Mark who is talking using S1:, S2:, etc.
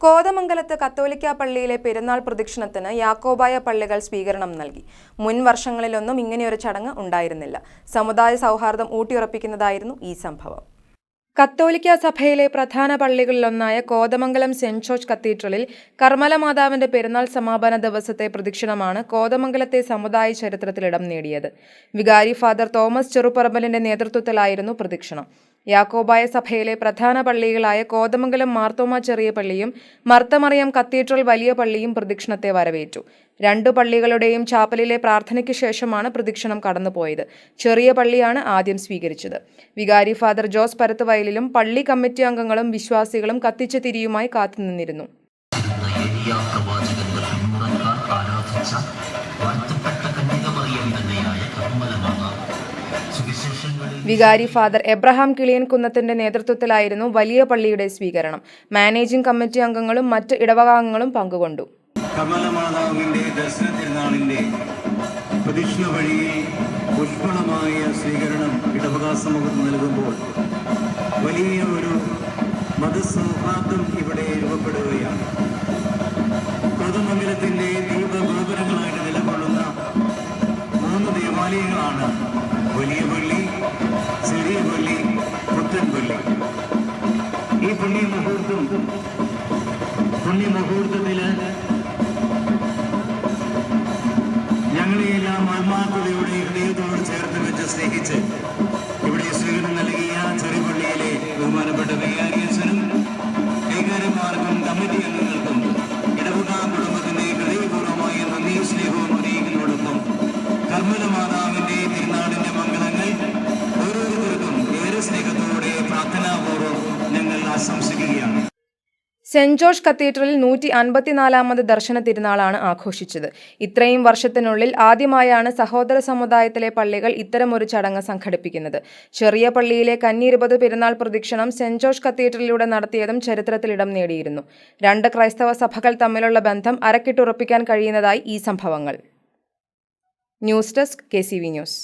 S1: കോതമംഗലത്ത് കത്തോലിക്ക പള്ളിയിലെ പെരുന്നാൾ പ്രദക്ഷിണത്തിന് യാക്കോബായ പള്ളികൾ സ്വീകരണം നൽകി. മുൻ വർഷങ്ങളിലൊന്നും ഇങ്ങനെയൊരു ചടങ്ങ് ഉണ്ടായിരുന്നില്ല. സമുദായ സൗഹാർദ്ദം ഊട്ടിയുറപ്പിക്കുന്നതായിരുന്നു ഈ സംഭവം. കത്തോലിക്ക സഭയിലെ പ്രധാന പള്ളികളിലൊന്നായ കോതമംഗലം സെന്റ് ജോർജ് കത്തീഡ്രലിൽ കർമ്മല മാതാവിന്റെ പെരുന്നാൾ സമാപന ദിവസത്തെ പ്രദക്ഷിണമാണ് കോതമംഗലത്തെ സമുദായ ചരിത്രത്തിൽ ഇടം നേടിയത്. വികാരി ഫാദർ തോമസ് ചെറുപറമ്പലിന്റെ നേതൃത്വത്തിലായിരുന്നു പ്രദക്ഷിണം. യാക്കോബായ സഭയിലെ പ്രധാന പള്ളികളായ കോതമംഗലം മാർത്തോമ ചെറിയ പള്ളിയും മർത്തമറിയം കത്തീഡ്രൽ വലിയ പള്ളിയും പ്രദക്ഷിണത്തെ വരവേറ്റു. രണ്ടു പള്ളികളുടെയും ചാപ്പലിലെ പ്രാർത്ഥനയ്ക്ക് ശേഷമാണ് പ്രദക്ഷിണം കടന്നുപോയത്. ചെറിയ പള്ളിയാണ് ആദ്യം സ്വീകരിച്ചത്. വികാരി ഫാദർ ജോസ് പരത്തുവയലിലും പള്ളി കമ്മിറ്റി അംഗങ്ങളും വിശ്വാസികളും കത്തിച്ച തിരിയുമായി കാത്തുനിന്നിരുന്നു.
S2: ആരാധിച്ച കന്യകമറിയം തന്നെയായ സുവിശേഷങ്ങളിൽ
S1: വികാരി ഫാദർ എബ്രഹാം കിളിയൻ കുന്നത്തിന്റെ നേതൃത്വത്തിലായിരുന്നു വലിയ പള്ളിയുടെ സ്വീകരണം. മാനേജിംഗ് കമ്മിറ്റി അംഗങ്ങളും മറ്റ് ഇടവകാംഗങ്ങളും പങ്കുകൊണ്ടു.
S3: കമലമാതാവിന്റെ ദർശന തിരുനാളിന്റെ പ്രദക്ഷിണ സ്വീകരണം ഇടവക സമൂഹത്തിന് നൽകുമ്പോൾ വലിയ ഒരു മതസൗഹാർദ്ദം ഇവിടെ രൂപപ്പെടുകയാണ്. കോതമംഗലത്തിന്റെ ദീപഗോപുരങ്ങളായിട്ട് നിലകൊള്ളുന്ന മൂന്ന് ദേവാലയങ്ങളാണ് വലിയ പുള്ളി ചെറിയ പുള്ളി പുത്തൻ പുള്ളി ഈ പുണ്യ മുഹൂർത്തം പുണ്യ മുഹൂർത്തത്തിൽ ഞങ്ങളെയെല്ലാം ആത്മാർത്ഥതയോടെ ഹൃദയത്തോട് ചേർത്ത് വെച്ച് സ്നേഹിച്ച്
S1: സെന്റ് ജോർജ് കത്തീഡ്രലിൽ നൂറ്റി അൻപത്തിനാലാമത് ദർശന തിരുനാളാണ് ആഘോഷിച്ചത്. ഇത്രയും വർഷത്തിനുള്ളിൽ ആദ്യമായാണ് സഹോദര സമുദായത്തിലെ പള്ളികൾ ഇത്തരമൊരു ചടങ്ങ് സംഘടിപ്പിക്കുന്നത്. ചെറിയ പള്ളിയിലെ കന്നിരുപത് പെരുന്നാൾ പ്രദക്ഷിണം സെന്റ് ജോർജ് കത്തീഡ്രലിലൂടെ നടത്തിയതും ചരിത്രത്തിലിടം നേടിയിരുന്നു. രണ്ട് ക്രൈസ്തവ സഭകൾ തമ്മിലുള്ള ബന്ധം അരക്കിട്ടുറപ്പിക്കാൻ കഴിയുന്നതായി ഈ സംഭവങ്ങൾ. News desk K news.